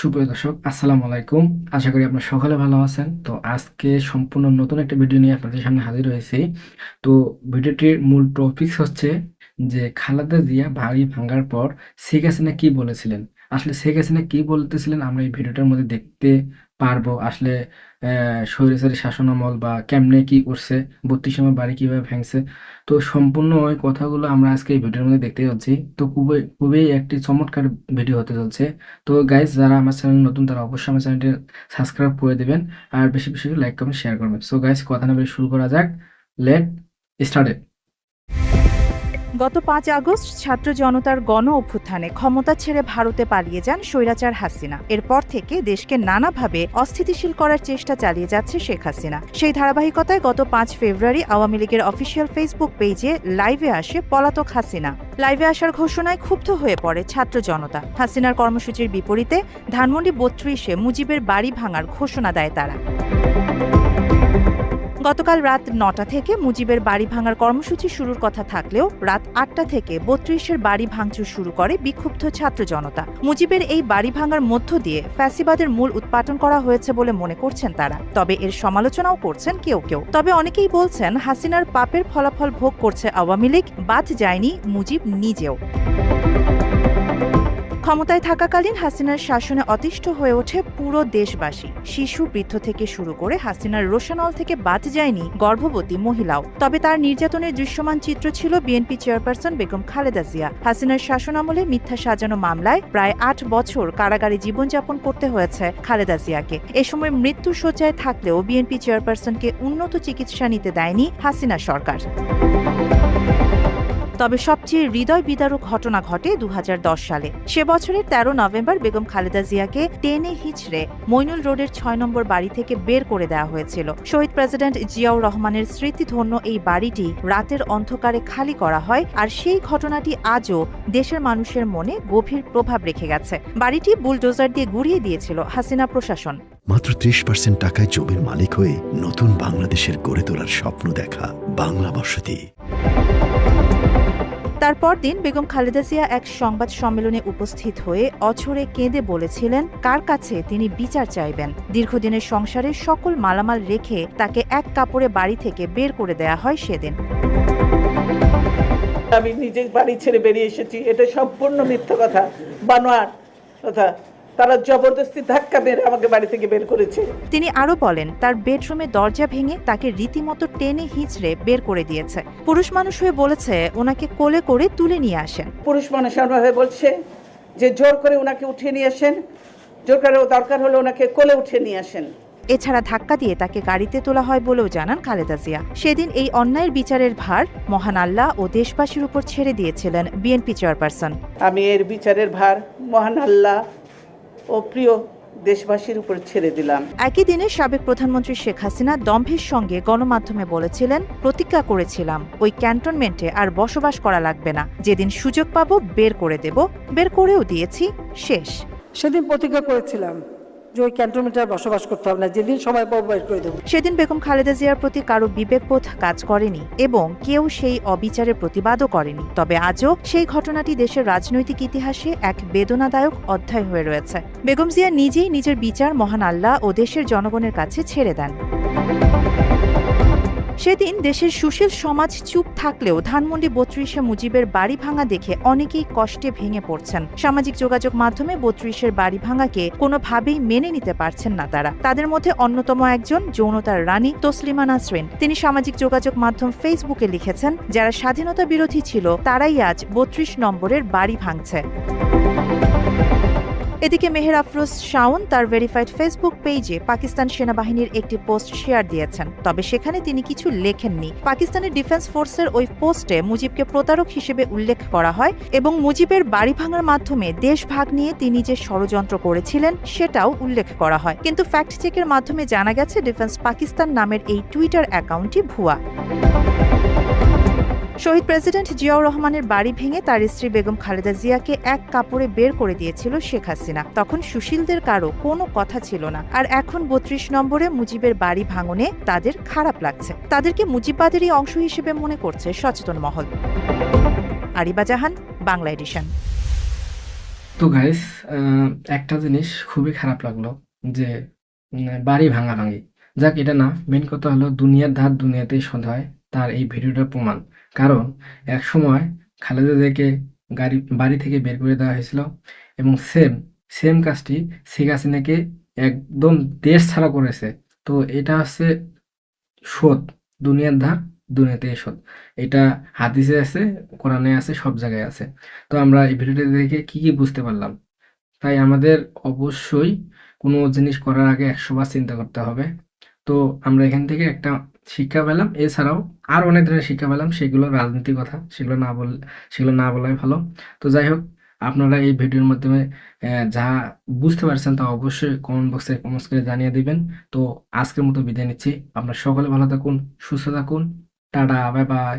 সুপ্রিয় দর্শক, আসসালামু আলাইকুম। আশা করি আপনারা সকলে ভালো আছেন। তো আজকে সম্পূর্ণ নতুন একটা ভিডিও নিয়ে আপনাদের সামনে হাজির হয়েছি। তো ভিডিওটির মূল টপিক হচ্ছে যে খালেদা জিয়া বাড়ি ভাঙার পর শেখ হাসিনা কি বলেছিলেন? আসলে শেখ হাসিনা কি বলতেছিলেন আমরা এই ভিডিওটার মধ্যে দেখতে পারব। আসলে স্বৈরাচারী শাসনামল বা কেমনে কি করছে বত্রিশ সময় বাড়ি কীভাবে ভেঙছে। তো সম্পূর্ণ ওই কথাগুলো আমরা আজকে এই ভিডিওর মধ্যে দেখতে যাচ্ছি। তো খুবই খুবই একটি চমৎকার ভিডিও হতে চলছে। তো গাইজ যারা আমার চ্যানেল নতুন, তারা অবশ্যই আমার চ্যানেলটি সাবস্ক্রাইব করে দেবেন। আর বেশি বেশি লাইক কমেন্ট শেয়ার করবেন। সো গাইজ কথা না বলে শুরু করা যাক। লেট স্টার্টেড গত পাঁচ আগস্ট ছাত্র জনতার গণ অভ্যুত্থানে ক্ষমতা ছেড়ে ভারতে পালিয়ে যান স্বৈরাচার হাসিনা। এরপর থেকে দেশকে নানাভাবে অস্থিতিশীল করার চেষ্টা চালিয়ে যাচ্ছে শেখ হাসিনা। সেই ধারাবাহিকতায় গত পাঁচ ফেব্রুয়ারি আওয়ামী লীগের অফিসিয়াল ফেসবুক পেজে লাইভে আসে পলাতক হাসিনা। লাইভে আসার ঘোষণায় ক্ষুব্ধ হয়ে পড়ে ছাত্র জনতা। হাসিনার কর্মসূচির বিপরীতে ধানমন্ডি বত্রিশে মুজিবের বাড়ি ভাঙার ঘোষণা দেয় তারা। গতকাল রাত নটা থেকে মুজিবের বাড়ি ভাঙার কর্মসূচি শুরুর কথা থাকলেও রাত আটটা থেকে বত্রিশের বাড়ি ভাঙচুর শুরু করে বিক্ষুব্ধ ছাত্র জনতা। মুজিবের এই বাড়ি ভাঙার মধ্য দিয়ে ফ্যাসিবাদের মূল উৎপাটন করা হয়েছে বলে মনে করছেন তারা। তবে এর সমালোচনাও করছেন কেউ কেউ। তবে অনেকেই বলছেন, হাসিনার পাপের ফলাফল ভোগ করছে আওয়ামী লীগ, বাদ যায়নি মুজিব নিজেও। ক্ষমতায় থাকাকালীন হাসিনার শাসনে অতিষ্ঠ হয়ে ওঠে পুরো দেশবাসী। শিশু বৃদ্ধ থেকে শুরু করে হাসিনার রোশানল থেকে বাদ যায়নি গর্ভবতী মহিলাও। তবে তার নির্যাতনের দৃশ্যমান চিত্র ছিল বিএনপি চেয়ারপারসন বেগম খালেদা জিয়া। হাসিনার শাসনামলে মিথ্যা সাজানো মামলায় প্রায় আট বছর কারাগারে জীবনযাপন করতে হয়েছে খালেদা জিয়াকে। এ সময় মৃত্যু শয্যায় থাকলেও বিএনপি চেয়ারপারসনকে উন্নত চিকিৎসা নিতে দেয়নি হাসিনা সরকার। তবে সবচেয়ে হৃদয় বিদারক ঘটনা ঘটে দু হাজার দশ সালে। সে বছরের তেরো নভেম্বর বেগম খালেদা জিয়াকে টেনে হিচড়ে মইনুল রোডের ছয় নম্বর বাড়ি থেকে বের করে দেওয়া হয়েছিল। শহীদ প্রেসিডেন্ট জিয়াউর রহমানের স্মৃতিধন্য এই বাড়িটি রাতের অন্ধকারে খালি করা হয় আর সেই ঘটনাটি আজও দেশের মানুষের মনে গভীর প্রভাব রেখে গেছে। বাড়িটি বুলডোজার দিয়ে গুড়িয়ে দিয়েছিল হাসিনা প্রশাসন। মাত্র ত্রিশ পার্সেন্ট টাকায় জমির মালিক হয়ে নতুন বাংলাদেশের গড়ে তোলার স্বপ্ন দেখা বাংলা বসতি তারপর দিন বেগম খালেদা জিয়া এক সংবাদ সম্মেলনে উপস্থিত হয়ে অছরে কেঁদে বলেছিলেন, কার কাছে তিনি বিচার চাইবেন? দীর্ঘদিনের সংসারে সকল মালামাল রেখে তাকে এক কাপড়ে বাড়ি থেকে বের করে দেয়া হয় সেদিন। আমি নিজের বাড়ি ছেড়ে বেরিয়ে এসেছি। এটা সম্পূর্ণ মিথ্যা কথা বানোয়ার কথা। তারা জবরদস্তি ধাক্কা মেরে আমাকে বাড়ি থেকে বের করেছে। তিনি আরও বলেন তার বেডরুমে দরজা ভেঙে তাকে রীতিমতো টেনে হিঁচড়ে বের করে দিয়েছে। পুরুষ মানুষ হয়ে বলেছে ওনাকে কোলে করে তুলে নিয়ে আসেন। পুরুষ মানুষ আমাকে বলছে যে জোর করে ওনাকে উঠিয়ে নিয়ে আসেন। জোর করে দরকার হলে ওনাকে কোলে উঠিয়ে নিয়ে আসেন। এছাড়া ধাক্কা দিয়ে তাকে গাড়িতে তোলা হয় বলেও জানান খালেদা জিয়া। সেদিন এই অন্যায়ের বিচারের ভার মহান আল্লাহ ও দেশবাসীর উপর ছেড়ে দিয়েছিলেন বিএনপি চেয়ারপারসন। আমি এর বিচারের ভার মহান আল্লাহ ও প্রিয় দেশবাসীর উপর ছেড়ে দিলাম। একই দিনে সাবেক প্রধানমন্ত্রী শেখ হাসিনা দম্ভের সঙ্গে গণমাধ্যমে বলেছিলেন প্রতিজ্ঞা করেছিলাম ওই ক্যান্টনমেন্টে আর বসবাস করা লাগবে না। যেদিন সুযোগ পাবো বের করে দেব বের করেও দিয়েছি শেষ। সেদিন প্রতিজ্ঞা করেছিলাম। যে ওই ক্যান্টনমেন্টে বসবাস করতে হবে না, যেদিন সময় পাবো বের করে দেবো। সেদিন বেগম খালেদা জিয়ার প্রতি কারও বিবেকবোধ কাজ করেনি এবং কেউ সেই অবিচারের প্রতিবাদও করেনি। তবে আজও সেই ঘটনাটি দেশের রাজনৈতিক ইতিহাসে এক বেদনাদায়ক অধ্যায় হয়ে রয়েছে। বেগম জিয়া নিজেই নিজের বিচার মহান আল্লাহ ও দেশের জনগণের কাছে ছেড়ে দেন। সেদিন দেশের সুশীল সমাজ চুপ থাকলেও ধানমন্ডি বত্রিশে মুজিবের বাড়ি ভাঙা দেখে অনেকেই কষ্টে ভেঙে পড়ছেন। সামাজিক যোগাযোগ মাধ্যমে বত্রিশের বাড়ি ভাঙাকে কোনোভাবেই মেনে নিতে পারছেন না তারা। তাদের মধ্যে অন্যতম একজন যৌনতার রানী তসলিমা নাসরিন। তিনি সামাজিক যোগাযোগ মাধ্যম ফেসবুকে লিখেছেন, যারা স্বাধীনতা বিরোধী ছিল, তারাই আজ বত্রিশ নম্বরের বাড়ি ভাঙছে। এদিকে মেহের আফরোজ শাওন তার ভেরিফাইড ফেসবুক পেজে পাকিস্তান সেনাবাহিনীর একটি পোস্ট শেয়ার দিয়েছেন। তবে সেখানে তিনি কিছু লেখেননি। পাকিস্তানের ডিফেন্স ফোর্সের ওই পোস্টে মুজিবকে প্রতারক হিসেবে উল্লেখ করা হয় এবং মুজিবের বাড়ি ভাঙার মাধ্যমে দেশ ভাগ নিয়ে তিনি যে ষড়যন্ত্র করেছিলেন, সেটাও উল্লেখ করা হয়। কিন্তু ফ্যাক্ট চেকের মাধ্যমে জানা গেছে ডিফেন্স পাকিস্তান নামের এই টুইটার অ্যাকাউন্টটি ভুয়া। শহীদ প্রেসিডেন্ট জিয়াউর রহমানের বাড়ি ভেঙে তার স্ত্রী বেগম খালেদা জিয়াকে এক কাপড়ে বের করে দিয়েছিল শেখ হাসিনা। তখন সুশীলদের কারও কোনো কথা ছিল না। আর এখন বত্রিশ নম্বরে মুজিবের বাড়ি ভাঙনে তাদের খারাপ লাগছে। তাদেরকে মুজিববাদেরই অংশ হিসেবে মনে করছে সচেতন মহল। আরিবা জাহান, বাংলা এডিশন। তো গাইস একটা জিনিস খুবই খারাপ লাগল যে বাড়ি ভাঙা ভাঙি। যাক, এটা না মেন কথা হলো দুনিয়ার ধার দুনিয়াতেই শোধ হয়। তার এই ভিডিওটার প্রমাণ। কারণ এক সময় খালেদা জিয়াকে গাড়ি, বাড়ি থেকে বের করে দেওয়া হয়েছিল এবং সেম সেম কাজটি শেখ হাসিনাকে একদম দেশ ছাড়া করেছে। তো এটা হচ্ছে শোধ দুনিয়ার ধার, দুনিয়াতেই শোধ এটা হাদিসে আছে, কোরআনে আছে, সব জায়গায় আছে। তো আমরা এই ভিডিওটি দেখে কি কি বুঝতে পারলাম? তাই আমাদের অবশ্যই কোনো জিনিস করার আগে একশোবার চিন্তা করতে হবে। তো আমরা এখান থেকে একটা শিক্ষা পেলাম। এছাড়াও আর অনেক ধরনের শিক্ষা পেলাম, সেগুলো রাজনীতি কথা, সেগুলো না বল, সেগুলো না বলাই ভালো। তো যাই হোক, আপনারা এই ভিডিওর মাধ্যমে যা বুঝতে পারছেন তা অবশ্যই কমেন্ট বক্সে কমেন্টস করে জানিয়ে দিবেন। তো আজকের মতো বিদায় নিচ্ছি। আপনারা সকলে ভালো থাকুন, সুস্থ থাকুন। Tata bye bye